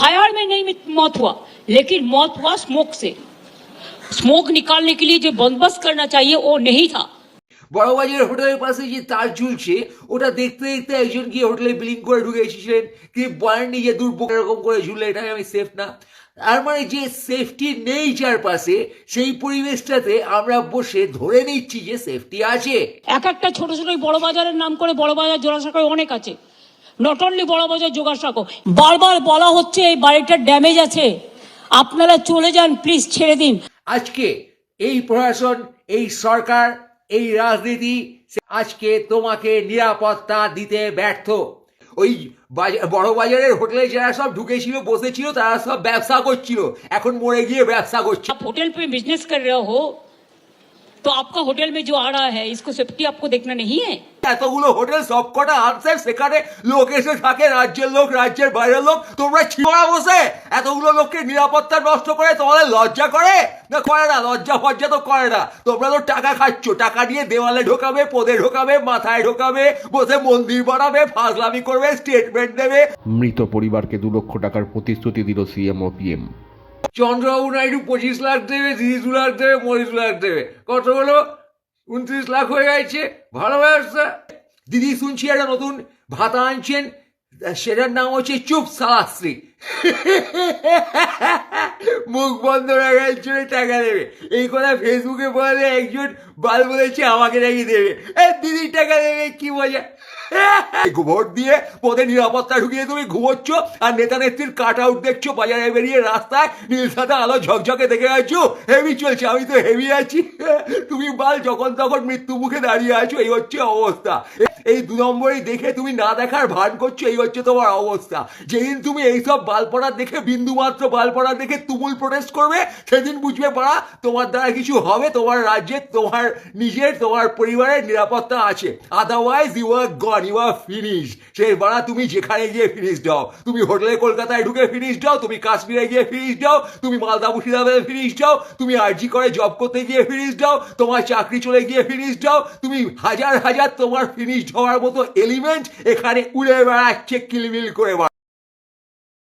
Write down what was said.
Fire में नहीं मौत हुआ लेकिन मौत हुआ स्मोक से स्मोक निकालने के लिए जो बंदोबस्त करना चाहिए वो नहीं था বড়বাজারের হোটেলের পাশে যে তার ঝুলছে ওটা দেখতে দেখতে একজন গিয়ে হোটেলে বিলিং করে ঢুকে এসেছিলেন তিনি বলেননি যে দুর্ভোগ এরকম করে ঝুললে এটা আমি সেফ না তার মানে যে সেফটি নেই চারপাশে সেই পরিবেশটাতে আমরা বসে ধরে নিচ্ছি যে সেফটি আছে এক একটা ছোট ছোট বড় বাজারের নাম করে বড় বাজার জোড়াসাঁকোয় অনেক আছে নট অনলি বড় বাজার যোগাসাগর বারবার বলা হচ্ছে এই বাড়িটার ড্যামেজ আছে। আপনারা চলে যান প্লিজ ছেড়ে দিন। আজকে এই প্রশাসন এই সরকার এই রাজনীতি আজকে তোমাকে নিরাপত্তা দিতে ব্যর্থ। ওই বড় বাজারের হোটেলে যারা সব ঢুকেছিল বসেছিল তারা সব ব্যবসা করছিল। এখন মরে গিয়ে ব্যবসা করছে। হোটেল পে বিজনেস করে রাখো रहे हो तो आपका होटल में जो आ रहा है इसको सेफ्टी आपको देखना नहीं है এতগুলো হোটেল সব কটা আনসার সেখানে লোক এসে থাকে রাজ্যের লোক রাজ্যের বাইরের লোক তোমরা ছিড়া বসে এতগুলো লোককে নিরাপত্তা নষ্ট করে তোমাদের লজ্জা করে না করে না লজ্জা ফজ্জা তো করে না তোমরা তো টাকা খাচ্ছ টাকা দিয়ে দেওয়ালে ঢোকাবে পদে ঢোকাবে মাথায় ঢোকাবে বসে মন্দির বানাবে ফাজলামি করবে স্টেটমেন্ট দেবে মৃত পরিবারকে দু লক্ষ টাকার প্রতিশ্রুতি দিল সিএম ও পিএম চন্দ্রবাবু নাইডু পঁচিশ লাখ দেবে, তিরিশ লাখ দেবে পঁচিশ লাখ দেবে। কত হলো? উনত্রিশ লাখ হয়ে গেছে। ভালো ব্যবস্থা। দিদি শুনছি একটা নতুন ভাতা আনছেন। সেটার নাম হচ্ছে চুপ সালাশ্রী। মুখ বন্ধ রাখার জন্য টাকা দেবে। এই কথা ফেসবুকে বলে একজন বাল বলেছে, আমাকে নাকি দেবে। দিদির টাকা দেবে, কি মজা। ভোট দিয়ে পদে নিরাপত্তা ঢুকিয়ে তুমি ঘুমোচ্ছ, আর নেতা নেত্রীর কাট আউট দেখছ, বাজারে বেরিয়ে রাস্তায় নীল সাদা আলো ঝকঝকে দেখে আছো। হেভি চলছে, আমি তো হেভি আছি। তুমি বাল, যখন তখন মৃত্যু মুখে দাঁড়িয়ে আছো, এই হচ্ছে অবস্থা। এই দু নম্বরই দেখে তুমি না দেখার ভান করছ, এই হচ্ছে তোমার অবস্থা। যেদিন তুমি এইসব বালপড়া দেখে বিন্দু মাত্র বালপড়া দেখে তুমুল প্রোটেস্ট করবে, সেদিন বুঝবে পারা তোমার দ্বারা কিছু হবে, তোমার রাজ্যে, তোমার নিজের, তোমার পরিবারের নিরাপত্তা আছে। Otherwise you are gone you are finish বাড়া, তুমি যেখানে গিয়ে ফিনিশ দাও। তুমি হোটেলে কলকাতায় ঢুকে ফিনিশ দাও। তুমি কাশ্মীরে গিয়ে ফিনিশ দাও। তুমি মালদা মুর্শিদাবাদে ফিনিশ দাও। তুমি আরজি করে জব করতে গিয়ে ফিনিশ দাও। তোমার চাকরি চলে গিয়ে ফিনিশ দাও। তুমি হাজার হাজার তোমার ফিনিশ হওয়ার মতো এলিমেন্ট এখানে উড়ে বেড়াচ্ছে কিলবিল করে